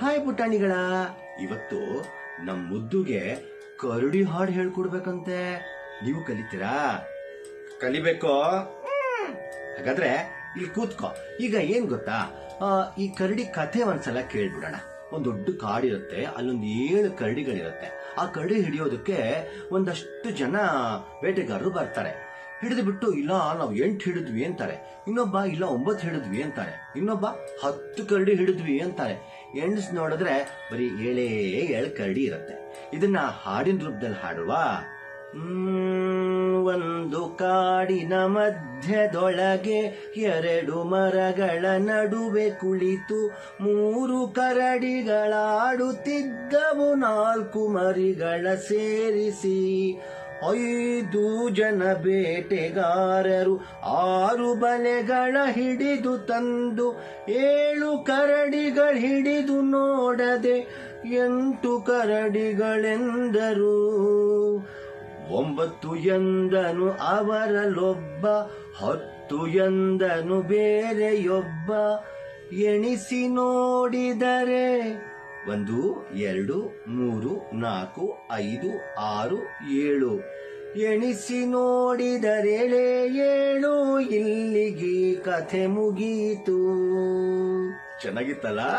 Hi ಪುಟಾಣಿಗಳ. ಇವತ್ತು ನಮ್ ಮುದ್ದುಗೆ ಕರಡಿ ಹಾಡು ಹೇಳ್ಕೊಡ್ಬೇಕಂತೆ. ನೀವು ಕಲಿತೀರಾ? ಕಲಿಬೇಕು? ಹಾಗಾದ್ರೆ ಇಲ್ಲಿ ಕೂತ್ಕೋ. ಈಗ ಏನ್ ಗೊತ್ತಾ? ಈ ಕರಡಿ ಕಥೆ ಒಂದ್ಸಲ ಕೇಳ್ಬಿಡೋಣ. ಒಂದ್ ದೊಡ್ಡ ಕಾಡಿರುತ್ತೆ ಅಲ್ಲೊಂದು ಏಳು ಕರಡಿಗಳಿರುತ್ತೆ. ಆ ಕರಡಿ ಹಿಡಿಯೋದಕ್ಕೆ ಒಂದಷ್ಟು ಜನ ಬೇಟೆಗಾರರು ಬರ್ತಾರೆ. ಹಿಡಿದು ಬಿಟ್ಟು ಇಲ್ಲ, ನಾವು ಎಂಟು ಹಿಡಿದ್ವಿ ಅಂತಾರೆ. ಇನ್ನೊಬ್ಬ, ಇಲ್ಲ, ಒಂಬತ್ತು ಹಿಡಿದ್ವಿ ಅಂತಾರೆ. ಇನ್ನೊಬ್ಬ, ಹತ್ತು ಕರಡಿ ಹಿಡಿದ್ವಿ ಅಂತಾರೆ. ಎಣ್ಸ್ ನೋಡಿದ್ರೆ ಬರೀ ಏಳೇ ಏಳು ಕರಡಿ ಇರುತ್ತೆ. ಇದನ್ನ ಹಾಡಿನ ರೂಪದಲ್ಲಿ ಹಾಡುವ ಒಂದು ಕಾಡಿನ ಮಧ್ಯದೊಳಗೆ ಎರಡು ಮರಗಳ ನಡುವೆ ಕುಳಿತು ಮೂರು ಕರಡಿಗಳಾಡುತ್ತಿದ್ದವು. ನಾಲ್ಕು ಮರಿಗಳ ಸೇರಿಸಿ ಐದು ಜನ ಬೇಟೆಗಾರರು ಆರು ಬಲೆಗಳ ಹಿಡಿದು ತಂದು ಏಳು ಕರಡಿಗಳ ಹಿಡಿದು ನೋಡದೆ ಎಂಟು ಕರಡಿಗಳೆಂದರು. ಒಂಬತ್ತು ಎಂದನು ಅವರಲ್ಲೊಬ್ಬ, ಹತ್ತು ಎಂದನು ಬೇರೆಯೊಬ್ಬ. ಎಣಿಸಿ ನೋಡಿದರೆ ಒಂದು ಎರಡು ಮೂರು ನಾಲ್ಕು ಐದು ಆರು ಏಳು. ಎಣಿಸಿ ನೋಡಿದರೆಳೆ ಏಳು ಇಲ್ಲಿಗೆ ಕಥೆ ಮುಗೀತು. ಚೆನ್ನಾಗಿತ್ತಲ್ಲ?